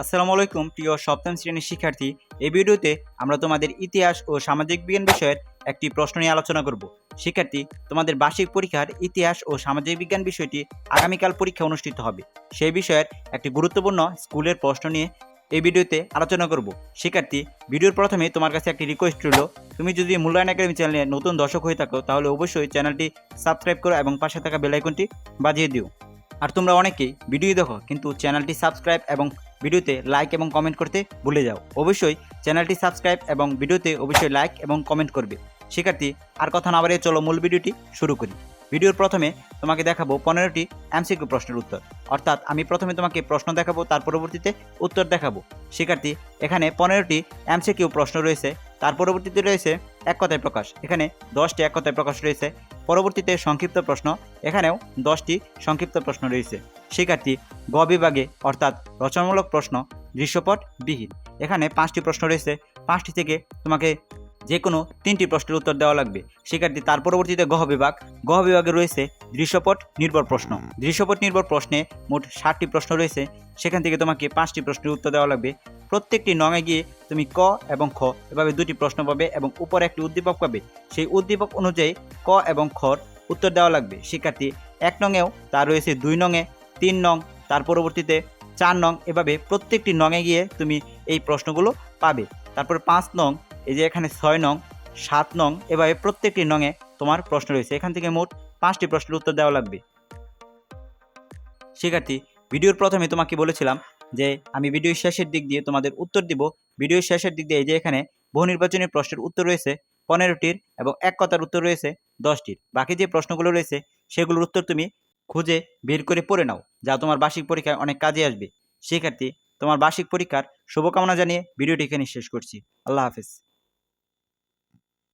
আসসালামু আলাইকুম, প্রিয় সপ্তম শ্রেণির শিক্ষার্থী। এই ভিডিওতে আমরা তোমাদের ইতিহাস ও সামাজিক বিজ্ঞান বিষয়ের একটি প্রশ্ন নিয়ে আলোচনা করব। শিক্ষার্থী, তোমাদের বার্ষিক পরীক্ষার ইতিহাস ও সামাজিক বিজ্ঞান বিষয়টি আগামীকাল পরীক্ষা অনুষ্ঠিত হবে। সেই বিষয়ের একটি গুরুত্বপূর্ণ স্কুলের প্রশ্ন নিয়ে এই ভিডিওতে আলোচনা করব। শিক্ষার্থী, ভিডিওর প্রথমে তোমার কাছে একটি রিকোয়েস্ট রইল। তুমি যদি মূল্যায়ন একাডেমি চ্যানেলে নতুন দর্শক হয়ে থাকো, তাহলে অবশ্যই চ্যানেলটি সাবস্ক্রাইব করো এবং পাশে থাকা বেল আইকনটি বাজিয়ে দিও। আর তোমরা অনেকেই ভিডিও দেখো, কিন্তু চ্যানেলটি সাবস্ক্রাইব এবং ভিডিওতে লাইক এবং কমেন্ট করতে ভুলে যাও। অবশ্যই চ্যানেলটি সাবস্ক্রাইব এবং ভিডিওতে অবশ্যই লাইক এবং কমেন্ট করবে। শিক্ষার্থী, আর কথা না বাড়িয়ে চলো মূল ভিডিওটি শুরু করি। ভিডিওর প্রথমে তোমাকে দেখাবো পনেরোটি এমসিকিউ প্রশ্নের উত্তর। অর্থাৎ আমি প্রথমে তোমাকে প্রশ্ন দেখাবো, তার পরবর্তীতে উত্তর দেখাবো। শিক্ষার্থী, এখানে পনেরোটি এমসিকিউ প্রশ্ন রয়েছে, তার পরবর্তীতে রয়েছে এক কথায় প্রকাশ। এখানে দশটি এক কথায় প্রকাশ রয়েছে। পরবর্তীতে সংক্ষিপ্ত প্রশ্ন, এখানেও দশটি সংক্ষিপ্ত প্রশ্ন রয়েছে। শিক্ষার্থী গ বিভাগে অর্থাৎ রচনামূলক প্রশ্ন দৃশ্যপট বিহীন এখানে পাঁচটি প্রশ্ন রয়েছে। পাঁচটি থেকে তোমাকে যে কোনো তিনটি প্রশ্নের উত্তর দেওয়া লাগবে। শিক্ষার্থী, তার পরবর্তীতে গহ বিভাগ। গহ বিভাগে রয়েছে দৃশ্যপট নির্ভর প্রশ্ন। দৃশ্যপট নির্ভর প্রশ্নে মোট ষাটটি প্রশ্ন রয়েছে। সেখান থেকে তোমাকে পাঁচটি প্রশ্নের উত্তর দেওয়া লাগবে। প্রত্যেকটি নঙে গিয়ে তুমি ক এবং খ এভাবে দুটি প্রশ্ন পাবে এবং উপরে একটি উদ্দীপক পাবে। সেই উদ্দীপক অনুযায়ী ক এবং খর উত্তর দেওয়া লাগবে। শিক্ষার্থী, এক নঙেও তার রয়েছে দুই নঙে তিন নং, তার পরবর্তীতে চার নং, এভাবে প্রত্যেকটি নঙে গিয়ে তুমি এই প্রশ্নগুলো পাবে। তারপর পাঁচ নং, এই যে এখানে ছয় নং, সাত নং, এভাবে প্রত্যেকটি নঙে তোমার প্রশ্ন রয়েছে। এখান থেকে মোট পাঁচটি প্রশ্নের উত্তর দেওয়া লাগবে। শিক্ষার্থী, ভিডিওর প্রথমে তোমাকে বলেছিলাম যে আমি ভিডিওর শেষের দিক দিয়ে তোমাদের উত্তর দিব। ভিডিওর শেষের দিক দিয়ে এই যে এখানে বহু নির্বাচনী প্রশ্নের উত্তর রয়েছে, পনেরোটির এবং এক কথার উত্তর রয়েছে, দশটির। বাকি যে প্রশ্নগুলো রয়েছে, সেগুলোর উত্তর তুমি খুঁজে বের করে পড়ে নাও, যা তোমার বার্ষিক পরীক্ষায় অনেক কাজে আসবে। শিক্ষার্থী, তোমার বার্ষিক পরীক্ষার শুভকামনা জানিয়ে ভিডিওটি এখানে শেষ করছি। আল্লাহ হাফেজ।